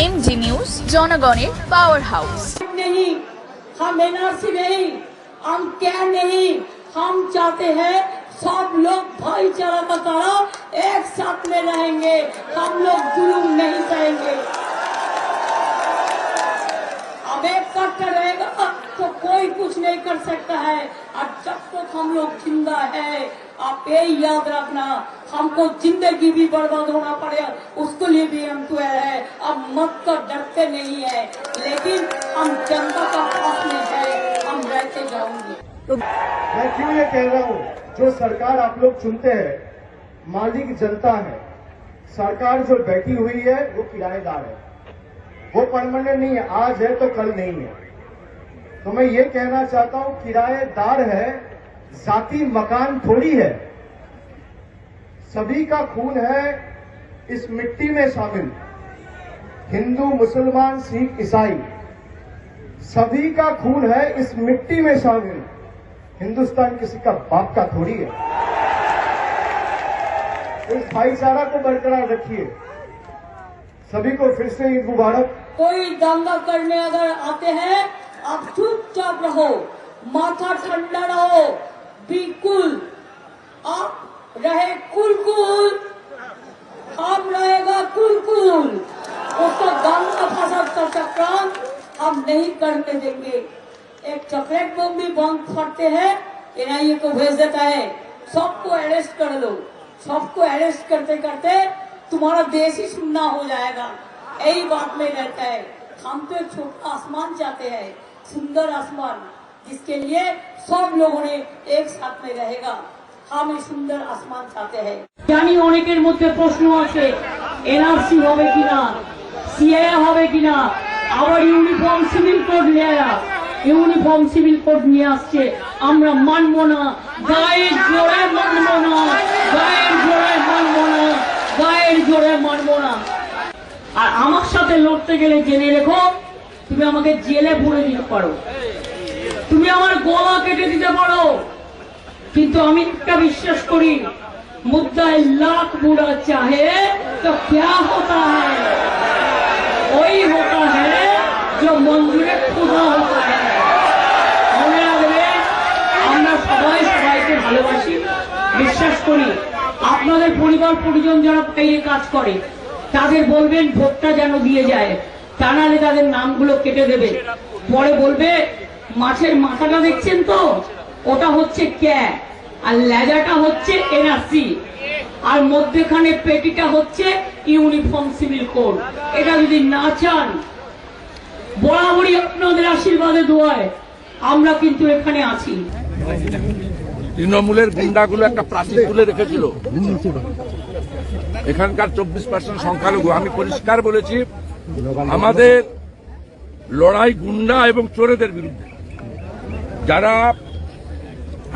M G news জনগণের power house नहीं हम एनआरसी नहीं हम क्या नहीं हम चाहते हैं सब लोग भाईचारा का तरह एक साथ में रहेंगे हम लोग जुलूम नहीं सहेंगे अब एक कट्टर रहेगा तो कोई कुछ नहीं कर सकता है और जब तक हम लोग जिंदा है आप ये याद रखना हमको ज़िंदगी भी बर्बाद होना पड़े उसके लिए भी हम तैयार है। अब मत कर डरते नहीं है। लेकिन हम जनता का पास में है। हम रहते जाऊँगे। मैं क्यों ये कह रहा हूँ? जो सरकार आप लोग चुनते हैं, मालिक जनता है। सरकार जो बैठी हुई है, वो किराएदार है। वो परमानेंट नहीं है। आज है तो कल नहीं है। तो मैं ये कहना चाहता हूँ, किराएदार है, जाति मकान थोड़ी है। सभी का खून है इस मिट्टी में शामिल। हिंदू, मुसलमान, सिख, ईसाई, सभी का खून है इस मिट्टी में शामिल। हिंदुस्तान किसी का बाप का थोड़ी है। इस भाईचारा को बरकरार रखिए। सभी को फिर से ईद मुबारक। कोई दंगा करने अगर आते हैं, आप चुपचाप रहो, माथा ठंडा रहो, बिल्कुल रहे कुल हम रहेगा कुल उसको दंगा फसाद का चक्रांत हम नहीं करने देंगे। एक चॉकलेट बम भी बंद फटते हैं, एनआईए को भेज देता है। सबको अरेस्ट कर लो। सबको अरेस्ट करते करते तुम्हारा देश ही सुनना हो जाएगा। यही बात में रहता है। हम तो एक छोटा आसमान चाहते हैं, सुंदर आसमान, जिसके लिए सब लोगों ने एक साथ में रहेगा। আমি সুন্দর আসমান চাতে জানি অনেকের মধ্যে প্রশ্ন আছে এনআরসি হবে কিনা সিএ হবে কিনা, আবার ইউনিফর্ম সিভিল কোড নেয়া ইউনিফর্ম সিভিল কোড নিয়ে আসছে, আমরা মানব না, গায়ের জোরে মানব না, গায়ের জোরে মানব না, গায়ের জোরে মানব না। আর আমার সাথে লড়তে গেলে জেনে রেখো, তুমি আমাকে জেলে ভরে দিতে পারো। তুমি আমার গলা কেটে দিতে পারো। কিন্তু আমি একটা বিশ্বাস করি, মুদ্রায় লাখ বুড়া চাহে তো ক্যা হতা ওই হতা হ্যাঁ মন্দিরে খুদা হতা হ্যাঁ মনে রাখবে, আমরা সবাই সবাইকে ভালোবাসি, বিশ্বাস করি। আপনাদের পরিবার পরিজন যারা পেয়ে কাজ করে, তাদের বলবেন ভোটটা যেন দিয়ে যায়। তা নাহলে তাদের নামগুলো কেটে দেবে। পরে বলবে, মাছের মাথাটা দেখছেন তো? ওটা হচ্ছে ক্যা আর লেজাটা হচ্ছে এনআরসি। আর মধ্যেখানে পেটিটা হচ্ছে ইউনিফর্ম সিভিল কোড। এটা যদি না চান, বরাবরই আপনাদের আশীর্বাদে দোয়ায় আমরা কিন্তু এখানে আছি। তৃণমূলের গুন্ডাগুলো একটা প্রাচীর তুলে রেখেছিল। এখানকার চব্বিশ পার্সেন্ট সংখ্যালঘু। আমি পরিষ্কার বলেছি, আমাদের লড়াই গুন্ডা এবং চোরেদের বিরুদ্ধে। যারা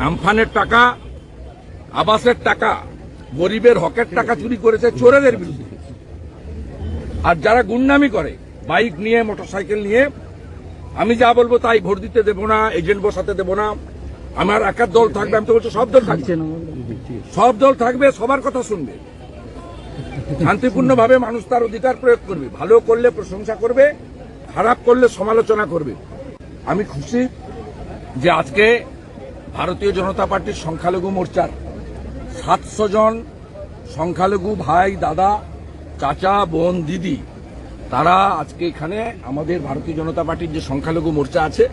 আমফানের টাকা, আবাসের টাকা, গরিবের হকের টাকা চুরি করেছে চোরেদের বিরুদ্ধে। আর যারা গুন্ডামি করে, বাইক নিয়ে, মোটরসাইকেল নিয়ে, আমি যা বলব তাই ভোট দিতে দেবো না, এজেন্ট বসাতে দেবো না। আমার একার দল থাকবে, আমি তো বলছি সব দল থাকবে। সব দল থাকবে, সবার কথা শুনবে। শান্তিপূর্ণভাবে মানুষ তার অধিকার প্রয়োগ করবে। ভালো করলে প্রশংসা করবে, খারাপ করলে সমালোচনা করবে। আমি খুশি যে আজকে ভারতীয় জনতা পার্টির সংখ্যালঘু মোর্চার। সাতশো জন সংখ্যালঘু ভাই দাদা চাচা বোন দিদি তারা আজকে এখানে আমাদের ভারতীয় জনতা পার্টির যে সংখ্যালঘু মোর্চা আছে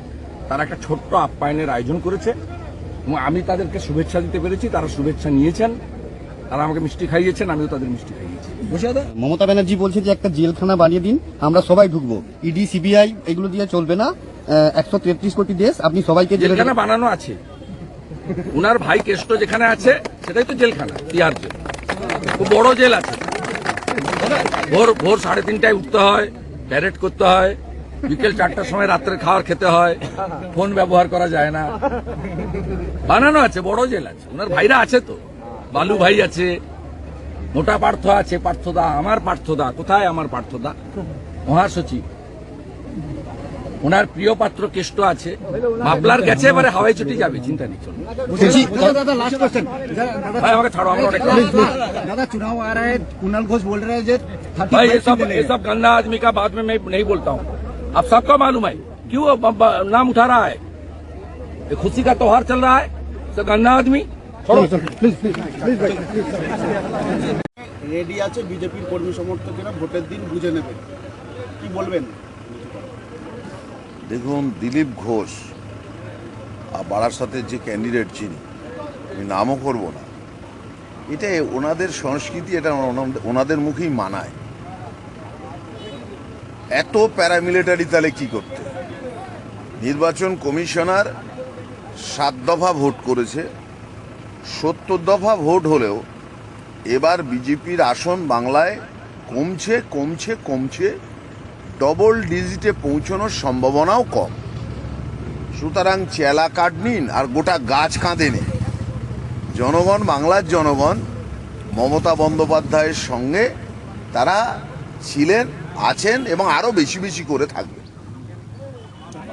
তারা একটা ছোট্ট আপ্যায়নের আয়োজন করেছে। এবং আমি তাদেরকে শুভেচ্ছা দিতে পেরেছি তারা শুভেচ্ছা নিয়েছেন। তারা আমাকে মিষ্টি খাইয়েছেন আমিও তাদের মিষ্টি খাইয়েছি। মমতা ব্যানার্জি বলছে যে একটা জেলখানা বানিয়ে দিন আমরা সবাই ঢুকবো। ইডি সিবিআই এগুলো দিয়ে চলবে না। একশো তেত্রিশ কোটি দেশ আপনি সবাইকে জেলে জেলখানা বানানো আছে। উনার ভাই কেষ্ট যেখানে আছে, সেটাই তো জেলখানা, তিহার জেল। খুব বড় জেল আছে। ভোর ভোর সাড়ে তিনটায় উঠতে হয় প্যারেড করতে হয়, বিকেল চারটার সময় রাত্রে খাবার খেতে হয়, ফোন ব্যবহার করা যায় না। বানানো আছে, বড় জেল আছে। ওনার ভাইরা আছে তো। বালু ভাই আছে, মোটা পার্থ আছে, পার্থদা, আমার পার্থদা। কোথায় আমার পার্থদা? মহাসচিব। ওনার প্রিয় পাত্র কেষ্ট আছে মাপলার গেছে এবারে হাওয়াই ছুটি যাবে চিন্তা নেই চলুন বলছি दादा लास्ट क्वेश्चन ভাই আমাকে ছাড়ো আমার অনেক दादा चुनाव आ रहा है कुणाल घोष बोल रहे हैं जे भाई ये 35 सब सीटें ये सब गंदा आदमी का बात में मैं नहीं बोलता हूँ आप सबको मालूम है क्यों अब- अब नाम उठा रहा है ये खुशी का त्योहार चल रहा है तो गंदा आदमी छोड़ो রেডি আছে বিজেপির কর্মী সমর্থকেরা ভোটের দিন বুঝে নেবে কি বলবেন দেখুন, দিলীপ ঘোষ বারাসাতের যে ক্যান্ডিডেট চিনি আমি নামও করব না। এটা ওনাদের সংস্কৃতি, এটা ওনাদের মুখেই মানায়। এত প্যারামিলিটারি তাহলে কি করতে? নির্বাচন কমিশনার সাত দফা ভোট করেছে। সত্তর দফা ভোট হলেও এবার বিজেপির আসন বাংলায় কমছে কমছে কমছে। ডবল ডিজিটে পৌঁছানোর সম্ভাবনাও কম। সুতরাং চেলা কাঠ নিন আর গোটা গাছ কাঁদে নিন। জনগণ বাংলার জনগণ মমতা বন্দ্যোপাধ্যায়ের সঙ্গে তারা ছিলেন আছেন এবং আরও বেশি বেশি করে থাকবে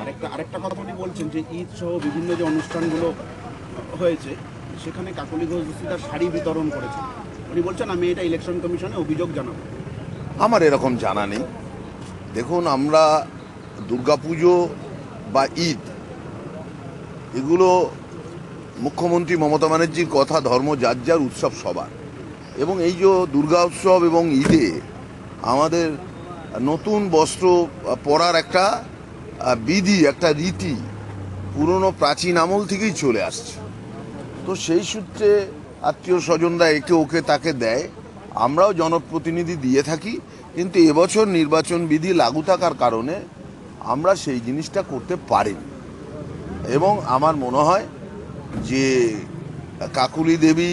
আরেকটা আরেকটা কথা উনি বলছেন যে ঈদ সহ বিভিন্ন যে অনুষ্ঠানগুলো হয়েছে সেখানে কাকলি ঘোষ তার শাড়ি বিতরণ করেছেন। উনি বলছেন আমি এটা ইলেকশন কমিশনে অভিযোগ জানাব। আমার এরকম জানা নেই। দেখুন, আমরা দুর্গাপুজো বা ঈদ, এগুলো মুখ্যমন্ত্রী মমতা ব্যানার্জির কথা, ধর্ম, যার যার উৎসব সবার। এবং এই যে দুর্গা উৎসব এবং ঈদে আমাদের নতুন বস্ত্র পরার একটা বিধি, একটা রীতি, পুরনো প্রাচীন আমল থেকেই চলে আসছে। তো সেই সূত্রে আত্মীয় স্বজনরা একে ওকে তাকে দেয়। আমরাও জনপ্রতিনিধি দিয়ে থাকি। কিন্তু এবছর নির্বাচন বিধি লাগু থাকার কারণে আমরা সেই জিনিসটা করতে পারিনি। এবং আমার মনে হয় যে কাকুলি দেবী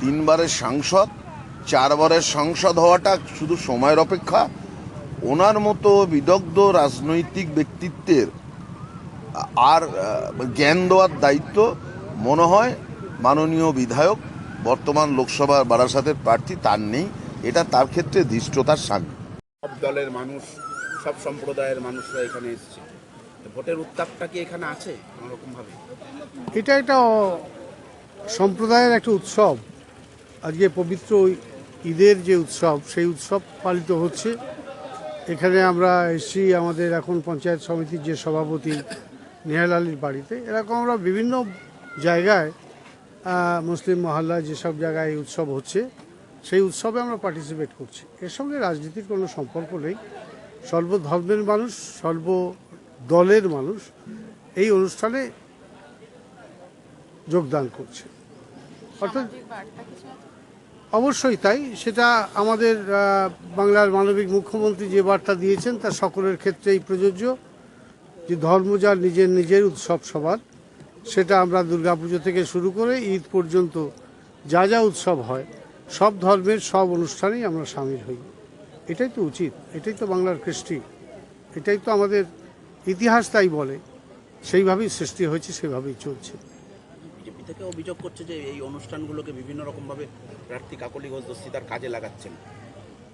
তিনবারের সাংসদ, চারবারের সাংসদ হওয়াটা শুধু সময়ের অপেক্ষা। ওনার মতো বিদগ্ধ রাজনৈতিক ব্যক্তিত্বের আর জ্ঞান দেওয়ার দায়িত্ব মনে হয় মাননীয় বিধায়ক, বর্তমান লোকসভার বারাসাতের প্রার্থী তার নেই। এটা তার ক্ষেত্রে ধৃষ্টতার সামিল। সব দলের মানুষ সব সম্প্রদায়ের মানুষরা এখানে এসেছে। ভোটের উত্তাপটা কি এখানে আছে কোনোরকমভাবে এটা একটা সম্প্রদায়ের একটা উৎসব। আজকে পবিত্র ঈদের যে উৎসব সেই উৎসব পালিত হচ্ছে। এখানে আমরা এসছি আমাদের এখন পঞ্চায়েত সমিতির যে সভাপতি নেহাল আলীর বাড়িতে। এরকম আমরা বিভিন্ন জায়গায় মুসলিম মহল্লায় যেসব জায়গায় এই উৎসব হচ্ছে সেই উৎসবে আমরা পার্টিসিপেট করছি। এর সঙ্গে রাজনীতির কোনো সম্পর্ক নেই। সর্বধর্মের মানুষ সর্ব দলের মানুষ এই অনুষ্ঠানে যোগদান করছে। অর্থাৎ অবশ্যই তাই। সেটা আমাদের বাংলার মানবিক মুখ্যমন্ত্রী যে বার্তা দিয়েছেন তা সকলের ক্ষেত্রেই প্রযোজ্য। যে ধর্ম যার নিজের নিজের উৎসব সবার সেটা আমরা দুর্গাপুজো থেকে শুরু করে ঈদ পর্যন্ত যা যা উৎসব হয় সব ধর্মের সব অনুষ্ঠানেই আমরা সামিল হই। এটাই তো উচিত এটাই তো বাংলার কৃষ্টি এটাই তো আমাদের ইতিহাস তাই বলে সেইভাবেই সৃষ্টি হয়েছে সেভাবেই চলছে। বিজেপি থেকে অভিযোগ করছে যে এই অনুষ্ঠানগুলোকে বিভিন্ন রকমভাবে প্রার্থী কাকলি ঘোষ দস্তিদার কাজে লাগাচ্ছেন।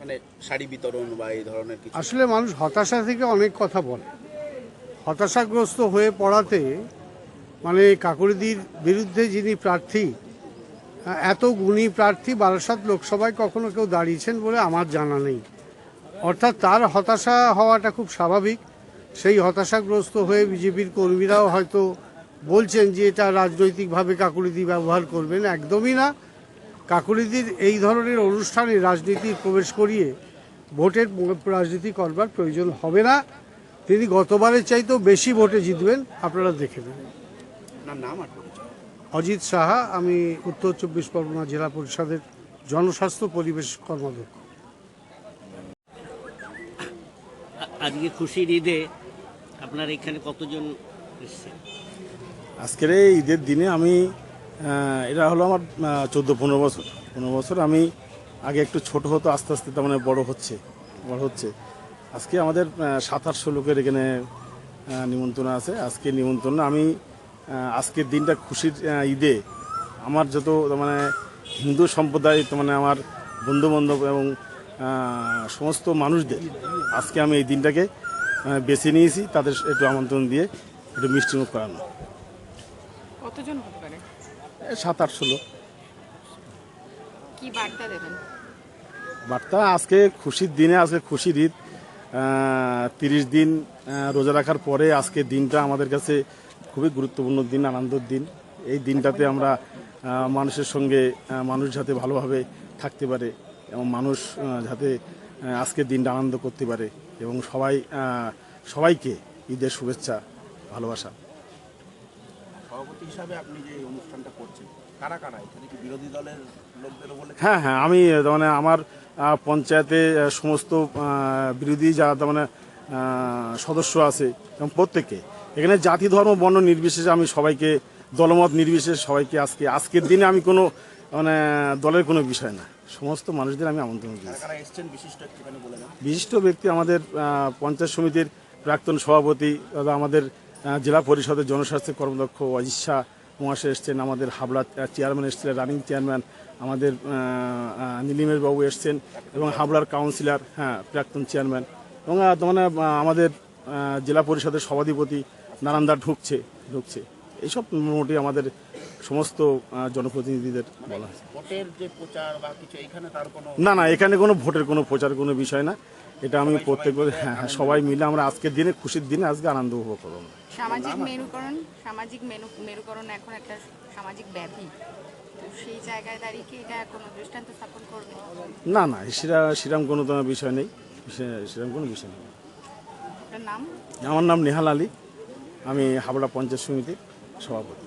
মানে শাড়ি বিতরণ বা এই ধরনের কিছু। আসলে মানুষ হতাশা থেকে অনেক কথা বলে। হতাশাগ্রস্ত হয়ে পড়াতে মানে কাকরিদির বিরুদ্ধে যিনি প্রার্থী এত গুণী প্রার্থী বারাসাত লোকসভায় কখনো কেউ দাঁড়িয়েছেন বলে আমার জানা নেই। অর্থাৎ তার হতাশা হওয়াটা খুব স্বাভাবিক। সেই হতাশাগ্রস্ত হয়ে বিজেপির কর্মীরাও হয়তো বলছেন যে এটা রাজনৈতিকভাবে কাকুলিদি ব্যবহার করবেন। একদমই না। কাকুলিদির এই ধরনের অনুষ্ঠানে রাজনীতি প্রবেশ করিয়ে ভোটের রাজনীতি করবার প্রয়োজন হবে না। তিনি গতবারের চাইতেও বেশি ভোটে জিতবেন। আপনারা দেখে নেবেন নাম আর অজিত সাহা আমি উত্তর চব্বিশ পরগনা জেলা পরিষদের জনস্বাস্থ্য পরিবেশ কর্মাধ্যক্ষ। আজকে খুশির ঈদে আপনার এখানে কতজন এসছে আজকের এই ঈদের দিনে আমি এটা হলো আমার চোদ্দ পনেরো বছর। পনেরো বছর আমি আগে একটু ছোট হতো আস্তে আস্তে তার মানে বড় হচ্ছে বড় হচ্ছে। আজকে আমাদের সাত আটশো লোকের এখানে নিমন্ত্রণ আছে। আজকে নিমন্ত্রণ আমি আজকের দিনটা খুশির ঈদে। আমার যত মানে হিন্দু সম্প্রদায় মানে আমার বন্ধু বান্ধব এবং সমস্ত মানুষদের আজকে আমি এই দিনটাকে বেছে নিয়েছি তাদের একটু আমন্ত্রণ দিয়ে একটু মিষ্টিমুখ করানো। কতজন হতে পারে? সাত আটশো লোক কি বার্তা দেবেন? বার্তা আজকে খুশির দিনে আজকে খুশির ঈদ। তিরিশ দিন রোজা রাখার পরে আজকে দিনটা আমাদের কাছে খুবই গুরুত্বপূর্ণ দিন আনন্দের দিন। এই দিনটাতে আমরা মানুষের সঙ্গে মানুষ যাতে ভালোভাবে থাকতে পারে এবং মানুষ যাতে আজকের দিনটা আনন্দ করতে পারে এবং সবাই সবাইকে ঈদের শুভেচ্ছা ভালোবাসা। সভাপতি হিসাবে আপনি যে অনুষ্ঠানটা করছেন কারা কারা? এখানে কি বিরোধী দলের লোকদেরও বলে হ্যাঁ হ্যাঁ আমি মানে আমার পঞ্চায়েতে সমস্ত বিরোধী যারা তার মানে সদস্য আছে এবং প্রত্যেকে এখানে জাতি ধর্ম বর্ণ নির্বিশেষে আমি সবাইকে দলমত নির্বিশেষে সবাইকে আজকে আজকের দিনে আমি কোনো মানে দলের কোনো বিষয় না। সমস্ত মানুষদের আমি আমন্ত্রণ দিয়েছি বিশিষ্ট ব্যক্তি আমাদের পঞ্চায়েত সমিতির প্রাক্তন সভাপতি তথা আমাদের জেলা পরিষদের জনস্বাস্থ্য কর্মদক্ষ অজিত শাহ মহাশয় এসছেন আমাদের হাবড়া চেয়ারম্যান এসছিলেন রানিং চেয়ারম্যান আমাদের নীলিমের বাবু এসছেন এবং হাবড়ার কাউন্সিলর হ্যাঁ প্রাক্তন চেয়ারম্যান এবং মানে আমাদের জেলা পরিষদের সভাধিপতি নারায়ণদা ঢুকছে ঢুকছে। এইসব মোটামুটি আমাদের সমস্ত জনপ্রতিনিধিদের বলা হয়েছে। ভোটের যে প্রচার বা কিছু এখানে তার কোনো না না এখানে কোনো ভোটের কোনো প্রচার কোনো বিষয় না। এটা আমি প্রত্যেক হ্যাঁ হ্যাঁ সবাই মিলে আমরা আজকের দিনে খুশির দিনে আজকে আনন্দ উপভোগ করব। সামাজিক মেরুকরণ সামাজিক মেরুকরণ এখন একটা সামাজিক ব্যাধি। সেই জায়গায় দাঁড়িয়ে কি এটা কোনো দৃষ্টান্ত স্থাপন করবে? না না সেরা সেরকম কোনো বিষয় নেই। সেরকম কোনো বিষয় নেই। আপনার নাম? আমার নাম নেহাল আলী। আমি হাবড়া পঞ্চায়েত সমিতির সভাপতি।